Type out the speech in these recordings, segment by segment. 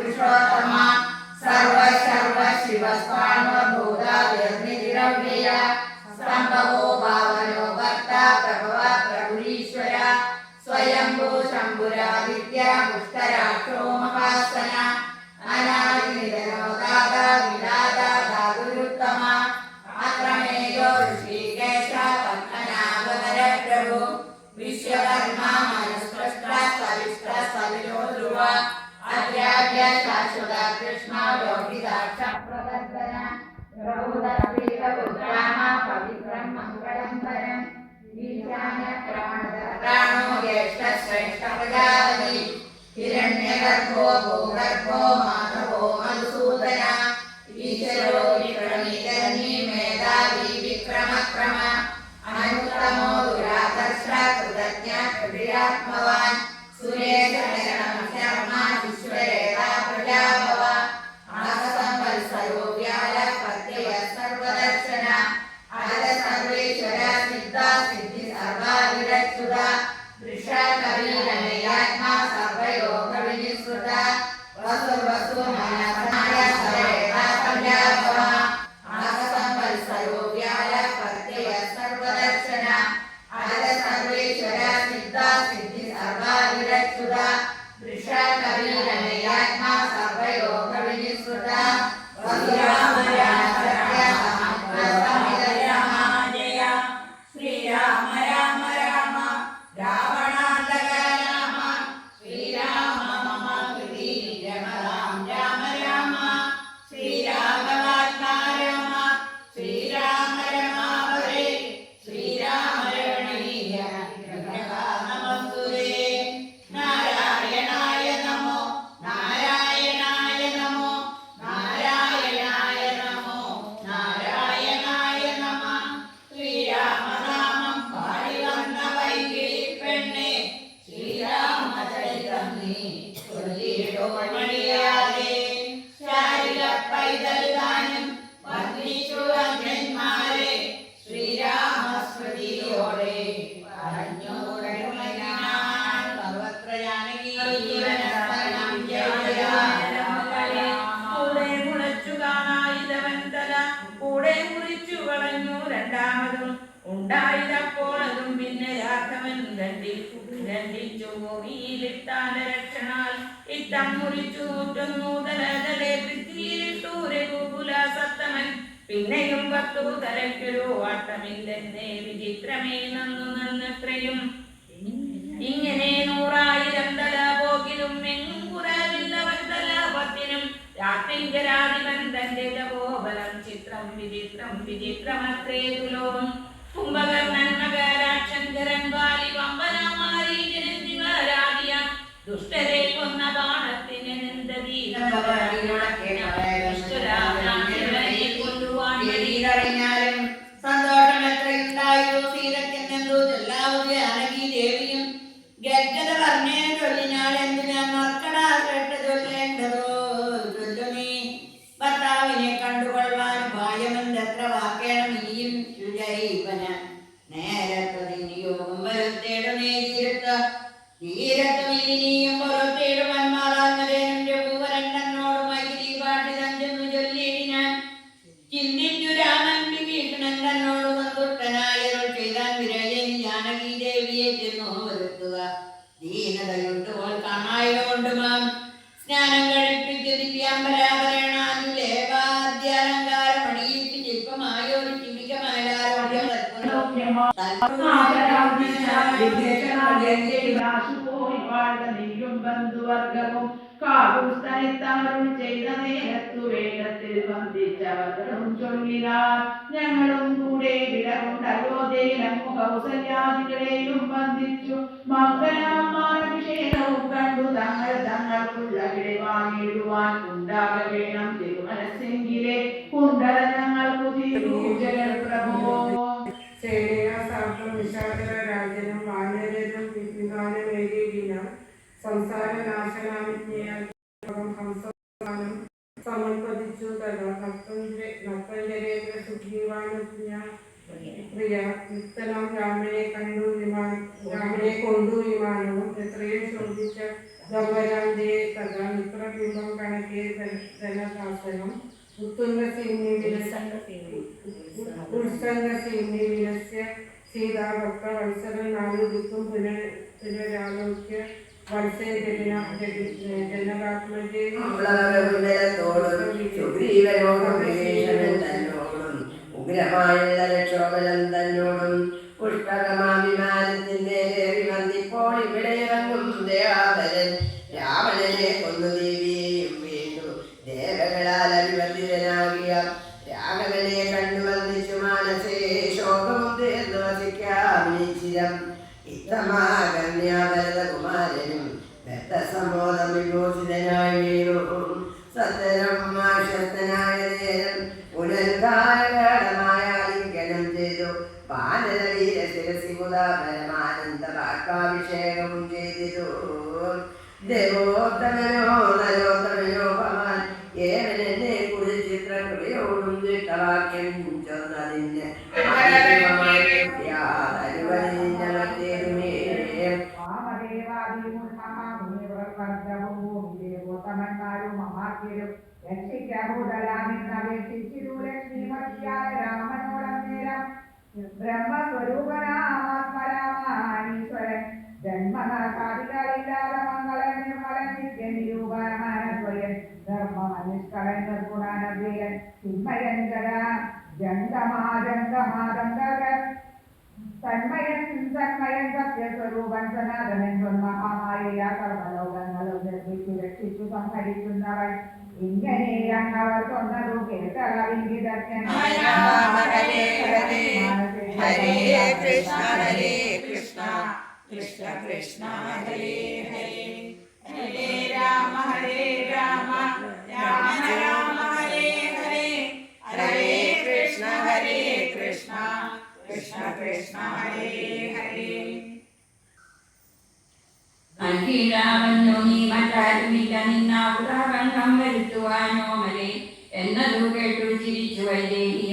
విశ్వకర్మ సర్వ సర్వ శివస్థానభూత నిర్మిరవ్యయ స్తంభవో ഹിരണ്യഗർഭോ ഭൂഗർഭോ മാധവോ മധുസൂദന ഈശ്വരോ വിക്രമീകരണി മേധാവി വിക്രമക്രമ അനുത്തമോ ദുരാദർശ കൃതജ്ഞ ഹൃദയാത്മവാൻ രണ്ടാമതും ഉണ്ടായതപ്പോൾ അതും പിന്നെ രാഘവൻ രണ്ടി രണ്ടിച്ചു ഭൂമിയിലിട്ടാല രക്ഷണാൽ. ഇത്തം മുറിച്ചു നൂറ്റൊന്നു തലതലെ പൃഥ്വിയിലിട്ടു രഘുകുല സത്തമൻ. പിന്നെയും പത്തു തലയ്ക്കൊരു വാട്ടമില്ലെന്നേ വിചിത്രമേ നന്നു നന്നത്രയും. വിചിത്രമത്രേ തുലോകം കുംഭകർണൻ മകരാക്ഷൻ ധരൻ ബാലി വമ്പനമാരീജനൻ ശിവരാജിയ ദുഷ്ടരെ കൊന്ന ബാണത്തിന് കൊല്ലുവാൻ ഭയമെന്തത്ര വാക്കേണം ഇനിയും ശുചൈവന നേരത്ത് നിയോഗം വരുത്തേടുമേ തീരത്ത തീരത്തും ഇനിയും പുറത്തേടുവാൻ മാറാന്നതേനും രഘുവരൻ തന്നോട് മൈത്രി പാട്ടി തഞ്ചെന്നു ചൊല്ലിയിടിനാൻ ചിന്തിച്ചു രാമൻ വിഭീഷണൻ തന്നോട് സന്തുഷ്ടനായരുൾ ചെയ്താൻ വിരയൻ ജാനകി ദേവിയെ ചെന്നു വരുത്തുക. ദീനതയുണ്ട് പോൽ കൊണ്ട് മാം. സ്നാനം കഴിപ്പിച്ച് ദിവ്യാംബരാഭരണാനുലേവാദ്യാലങ്കാരം ബന്ധുവർഗവും കാവുസ്തനിത്തമരുൾ ചെയ്ത നേരത്തു വേഗത്തിൽ വന്ദിച്ചവരും ചൊല്ലിനാർ ഞങ്ങളും കൂടെ വിടകൊണ്ട് വന്ദിച്ചു. മംഗലാമാരഭിഷേകവും കണ്ടു തങ്ങൾ തങ്ങൾക്കുള്ള വിട വാങ്ങിയിടുവാൻ ഉണ്ടാക വേണം തിരുമനസ്സെങ്കിലെ. കുണ്ടല പ്രിയ യുക്തനാം രാമനെ കണ്ടു വിമാനം രാമനെ കൊണ്ടു വിമാനവും എത്രയും ശോഭിച്ച ധർമ്മരാജയെ തഥ മിത്രബിംബം കണ ധനദാസനം ഉത്സംഗസീനിവിലസ്യ സീതാഭക്ത വത്സരൻ നാലുദിക്കും പുനരാലോക്യ വത്സേ ജനകാത്മജേ അമ്ലകരകുണ്ടലത്തോടും സുഗ്രീവനോടും ജനകാത്മജേ ഉഗ്രമായുള്ള രക്ഷോബലം തന്നോടും പുഷ്പകമാഭിമാനത്തിന്റെ ദേവി വന്നിപ്പോൾ ഇവിടെ ഇറങ്ങും ദേവാപരൻ. രാവണനെ കൊന്നു ദേവിയെയും വീണ്ടു. ദേവകളാൽ അഭിവർദ്ധിതനാകിയ രാഘവനെ കണ്ടു വന്ദിച്ചു മാനസേ ശോകവും തീർന്നു വസിക്കാം നിശ്ചിതം ഇത്തമാകന്യാഭരതകുമാരനും ഭക്തസംബോധം വിമോചിതനായി വീണു. സത്തരം മാഷത്തനായ നേരം പുനരുദ്ധാരകടമായ വാക്കാഭിഷേകവും ചെയ്തിരു. ദേവോത്തമനോ നരോത്തമനോ ഭവാൻ ഏവനെന്നെ കുറിച്ച് ചിത്രകൃപയോടും ചിട്ടവാക്യം ചൊന്നതിന് ും അമാത്യരും രക്ഷിക്കഭൂതലാമിന്നപേക്ഷിച്ചിരു ലക്ഷ്മിമതിയായ രാമനോളം നേരം ബ്രഹ്മസ്വരൂപനാമാത്മരാമാനീശ്വരൻ ജന്മനാശാദികളില്ലാതെ മംഗള നിർമ്മലൻ നിത്യ നിരൂപണമായ സ്വയൻ ധർമ്മമനിഷ്കളൻ നിർഗുണാനവ്യയൻ ചിന്മയൻ ജടാ ജംഗമാജംഗമാദംഗകൻ തന്മയൻ തന്മയൻ സത്യസ്വരൂപൻ സനാതനൻ മഹാമായ സർവലോകങ്ങളും നിർമ്മിച്ചു രക്ഷിച്ചു സംഹരിക്കുന്നവൻ ഇങ്ങനെ അങ്ങവർ തൊന്നതു കേട്ടളവിന്റെ ഹരേ ഹരേ കൃഷ്ണ ഹരേ കൃഷ്ണ കൃഷ്ണ കൃഷ്ണ ഹരേ ഹരേ ഹരേ രാമ ഹരേ രാമ രാമ രാമ ഹരേ ഹരേ ഹരേ കൃഷ്ണ ഹരേ കൃഷ്ണ കൃഷ്ണ കൃഷ്ണ ഹരേ ഹരേ അഖിലാവന്നു നീ മറ്റാരുമില്ല നിന്നാവുതാകണ്ഠം വരുത്തുവാനോ മലേ? എന്നതു കേട്ടു ചിരിച്ചു വൈദേഹിയും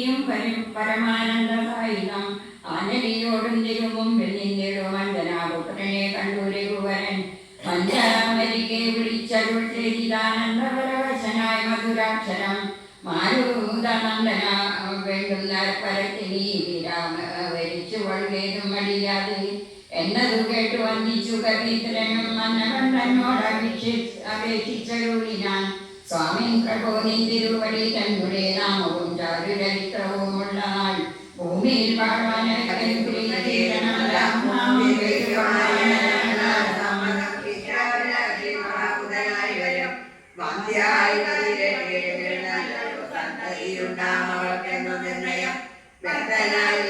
മാരുതിയും പരം പരമാനന്ദ സായുധം ആനലിയോടും തിരുമുമ്പിൽ നിന്നിടും അഞ്ജനാപുത്രനെ കണ്ടു രഘുവരൻ പഞ്ചരാമരികെ വിളിച്ചരുൾ ചെയ്തിതാനന്ദപരവശനായ മധുരാക്ഷരം. മാരുതനന്ദന വേണ്ടുന്ന പരത്തിനി വരിച്ചു വഴുവേതും അടിയാതെ എന്നതു കേട്ടു വന്ദിച്ചു കവീന്ദ്രനും അപേക്ഷി അപേക്ഷിച്ചരുളിനാൻ. സ്വാമി പ്രഭോ വഴി തന്നുടെ നാമവും ചാരുചരിത്രവുമുള്ള ആൾ ഭൂമിയിൽ നിർണയം. ബദ്ധനായുള്ളവൻ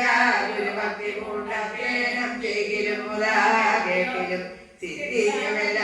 കേട്ടിരുന്നവനായി വരും ധ്യാനിതു കേട്ടിരുന്നവനായി വരും ഭൂതദൈവാത്മാർത്ഥമായി ഉടൻ